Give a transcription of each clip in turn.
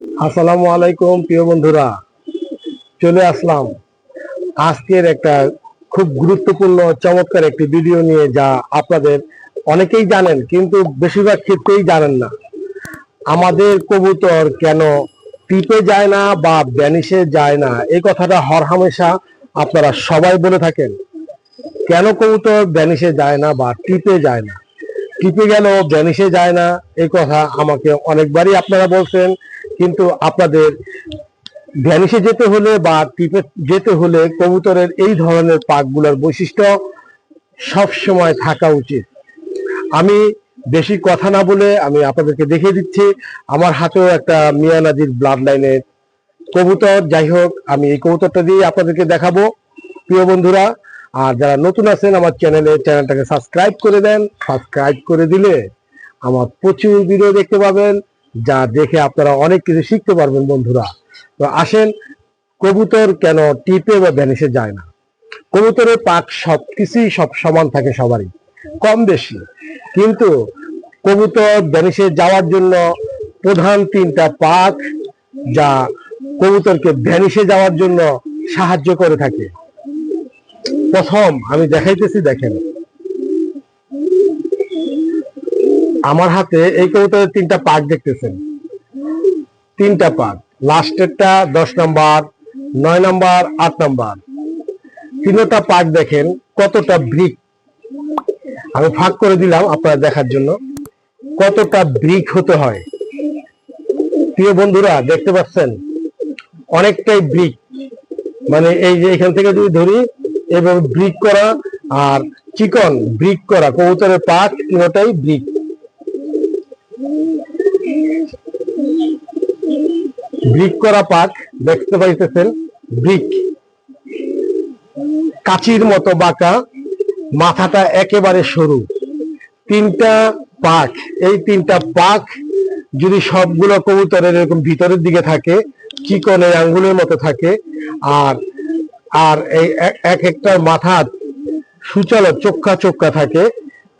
আসসালামু আলাইকুম, প্রিয় বন্ধুরা। চলে আসলাম। আজকের একটা খুব গুরুত্বপূর্ণ, চমৎকার একটি ভিডিও নিয়ে যা আপনাদের অনেকেই জানেন, কিন্তু বেশিরভাগ ক্ষেত্রেই জানেন না। আমাদের কবুতর কেন টিপে যায় না বা ব্যানিশে যায় না এই কথাটা হরহামেশা আপনারা সবাই বলে থাকেন। কেন কবুতর ব্যানিশে যায় না বা টিপে যায় না? টিপে গেল ব্যানিশে যায় না এই কথা আমাকে অনেকবারই আপনারা বলছেন। কিন্তু আপনাদের ভ্যানিশে যেতে হলে বা টিপে যেতে হলে কবুতরের এই ধরনের পাকগুলোর বৈশিষ্ট্য সব সময় থাকা উচিত। আমি বেশি কথা না বলে আমি আপনাদেরকে দেখিয়ে দিচ্ছি, আমার হাতেও একটা মিয়া নাজির ব্লাড লাইনের কবুতর। যাই হোক, আমি এই কবুতরটা দিয়ে আপনাদেরকে দেখাবো। প্রিয় বন্ধুরা, আর যারা নতুন আছেন, আমার চ্যানেলে, চ্যানেলটাকে সাবস্ক্রাইব করে দেন। সাবস্ক্রাইব করে দিলে আমার প্রচুর ভিডিও দেখতে পাবেন। যা দেখে আপনারা অনেক কিছু শিখতে পারবেন বন্ধুরা। তো আসেন, কবুতর কেন টিপে বা ভ্যানিসে যায় না? কবুতরের পাক সব কিছুই সব সমান থাকে সবারই, কম বেশি। কিন্তু কবুতর ভ্যানিসে যাওয়ার জন্য প্রধান তিনটা পাক যা কবুতরকে ভ্যানিসে যাওয়ার জন্য সাহায্য করে থাকে। প্রথম, আমি দেখাইতেছি, দেখেন। আমার হাতে এই কবুতরের তিনটা পাক দেখতেছেন। তিনটা পাক। লাস্টেরটা দশ নাম্বার, নয় নাম্বার, আট নাম্বার। তিনটা পাক দেখেন, কতটা ব্রিক। আমি ফাঁক করে দিলাম আপনারা দেখার জন্য। কতটা ব্রিক হতে হয়। প্রিয় বন্ধুরা, দেখতে পাচ্ছেন? অনেকটাই ব্রিক। মানে এই যে এখান থেকে যদি ধরি এবং ব্রিক করা আর চিকন ব্রিক করা কবুতরের পাক তিনটাই ব্রিক। ব্রিক করা পাক, দেখতে পাইতেছেন ব্রিক কাচির মতো বাঁকা, মাথাটা একেবারে সরু। তিনটা পাক, এই তিনটা পাক যদি সবগুলো কবুতরের এরকম ভিতরের দিকে থাকে চিকন এই আঙ্গুলের মতো থাকে, আর আর এই এক একটা মাথা সুচালো চোখা চোখা থাকে,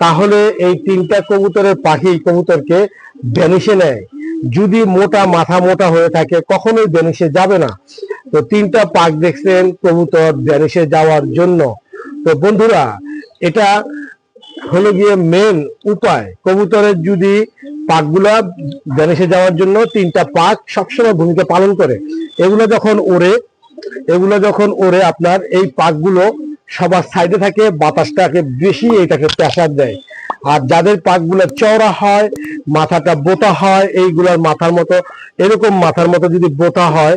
তাহলে এই তিনটা কবুতরের পাখি কবুতরকে ভ্যানিশে নেয়। যদি মোটা মাথা মোটা হয়ে থাকে, কখনোই ভ্যানিশে যাবে না। তো তিনটা পাক দেখছেন কবুতর ভ্যানিশে যাওয়ার জন্য। তো বন্ধুরা, এটা হলো গিয়ে মেন উপায়। কবুতরের যদি পাকগুলা ভ্যানিশে যাওয়ার জন্য তিনটা পাক সবসময় ভূমিকা পালন করে। এগুলো যখন ওড়ে, এগুলো যখন ওড়ে আপনার, এই পাকগুলো সবার সাইডে থাকে, বাতাসটাকে বেশি এটাকে প্রেসার দেয়। আর যাদের পাকগুলো চওড়া হয়, মাথাটা বোতা হয়, এইগুলার মাথার মতো, এরকম মাথার মতো যদি বোতা হয়,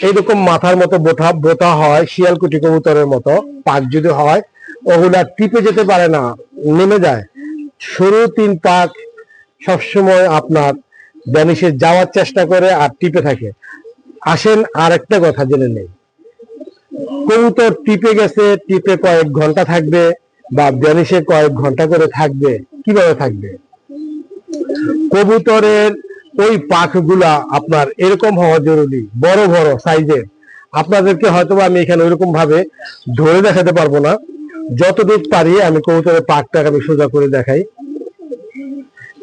এইরকম মাথার মতো বোথা বোতা হয় শিয়ালকুটি কবুতরের মতো পাক যদি হয়, ওগুলা টিপে যেতে পারে না, নেমে যায়। সরু তিন পাক সবসময় আপনার ড্যানিশে যাওয়ার চেষ্টা করে আর টিপে থাকে। আসেন আর একটা কথা জেনে নেই। কবুতর টিপে গেছে, টিপে কয়েক ঘণ্টা থাকবে বা ড্যানিশে কয়েক ঘণ্টা করে থাকবে। কীভাবে থাকবে? কবুতরের ওই পাখগুলা আপনার এরকম হওয়া জরুরি, বড় বড় সাইজের। আপনাদেরকে হয়তো আমি এখানে ওইরকম ভাবে ধরে দেখাতে পারব না। যতটুকু পারি আমি কবুতরের পাকটাকে আমি সোজা করে দেখাই।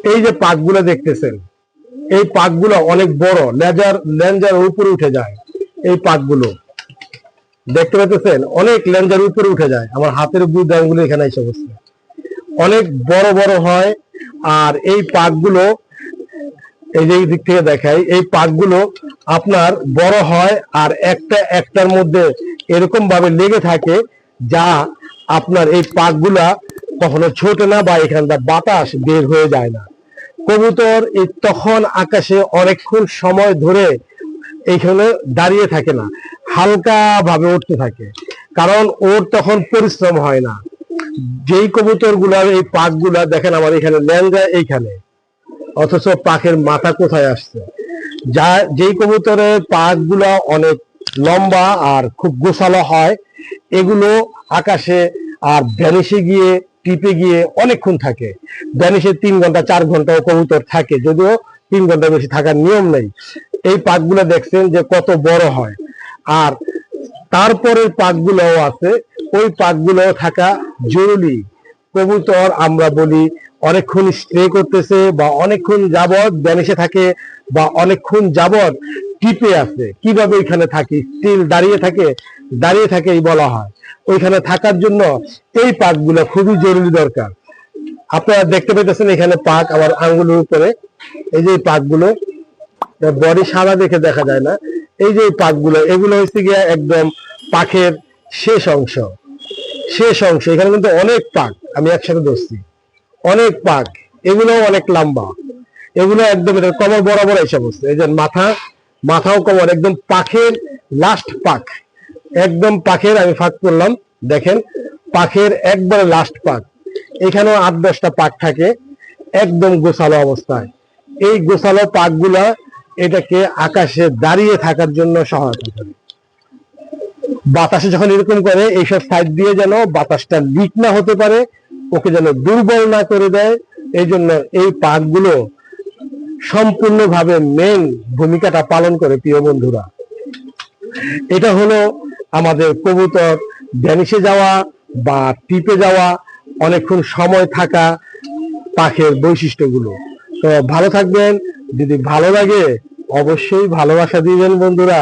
এই যে পাকগুলো দেখতেছেন, এই পাকগুলো অনেক বড়, লেজার লেঞ্জার উপরে উঠে যায় এই পাকগুলো দেখতে পাচ্ছেন অনেক লেঞ্জার উপরে উঠে যায়। আমার হাতের বুধ আঙ্গুলো এখানে এসে বসছে। অনেক বড় বড় হয়, আর এই পাকগুলো এই যে দিক থেকে দেখাই, এই পাকগুলো আপনার বড় হয় আর একটা একটার মধ্যে এরকম ভাবে লেগে থাকে যা আপনার এই পাকগুলা কখনো ছোট না বা এখানটা বাতাস বের হয়ে যায় না। কবুতর তখন আকাশে অনেকক্ষণ সময় ধরে এইখানে দাঁড়িয়ে থাকে না। হালকা ভাবে উঠতে থাকে। কারণ ওর তখন পরিশ্রম হয় না। যেই কবুতরগুলার এই পাকগুলা দেখেন আমার এখানে ল্যাংজা এইখানে। অথচ পাখের মাথা কোথায় আসছে? যা, যেই কবুতরের পাকগুলা অনেক লম্বা আর খুব গোছালো হয়, এগুলো আকাশে আর ভ্যানিসে গিয়ে, টিপে গিয়ে অনেকক্ষণ থাকে। ভ্যানিসে তিন ঘণ্টা, চার ঘন্টাও কবুতর থাকে। যদিও তিন ঘণ্টা বেশি থাকার নিয়ম নেই। এই পাকগুলো দেখছেন যে কত বড় হয়। আর তারপরের পাকগুলোও আছে। ওই পাকগুলো থাকা জরুরি। কবুতর আমরা বলি, অনেকক্ষণ স্প্রে করতেছে বা অনেকক্ষণ যাবত ড্যানিশে থাকে বা অনেকক্ষণ যাবত টিপে আছে। কীভাবে ওইখানে থাকে? স্টিল দাঁড়িয়ে থাকে? দাঁড়িয়ে থাকে এই বলা হয়। ওইখানে থাকার জন্য এই পাকগুলো খুবই জরুরি দরকার। আপনারা দেখতে পেতেছেন এখানে পাক আমার আঙ্গুলের উপরে। এই যে পাকগুলো বডি সাদা দেখে দেখা যায় না। এই যে পাকগুলো, এগুলো হচ্ছে গিয়ে একদম পাখের শেষ অংশ। শেষ অংশ, এখানে কিন্তু অনেক পাক, আমি একসাথে ধরছি। অনেক পাক এগুলো অনেক লম্বা। এগুলো একদম এটা কমর বরাবর এসে বসছে এই যে মাথা, মাথাও কমর, একদম পাখের লাস্ট পাক। একদম পাখের আমি ফাঁক করলাম, দেখেন পাখের একবারে লাস্ট পাক। এখানেও আট দশটা পাক থাকে, একদম গোছালো অবস্থায়। এই গোছালো পাকগুলা এটাকে আকাশে দাঁড়িয়ে থাকার জন্য সহায়তা করে। বাতাসে যখন এরকম করে, এইসব সাইড দিয়ে যেন বাতাসটা লিক না হতে পারে, ওকে যেন দুর্বল না করে দেয়, এই জন্য এই পাকগুলো সম্পূর্ণভাবে মেন ভূমিকাটা পালন করে প্রিয় বন্ধুরা। এটা হলো আমাদের কবুতর ড্যানিশে যাওয়া বা টিপে যাওয়া, অনেকক্ষণ সময় থাকা পাখের বৈশিষ্ট্যগুলো। তো ভালো থাকবেন যদি ভালো লাগে অবশ্যই ভালোবাসা দিবেন বন্ধুরা।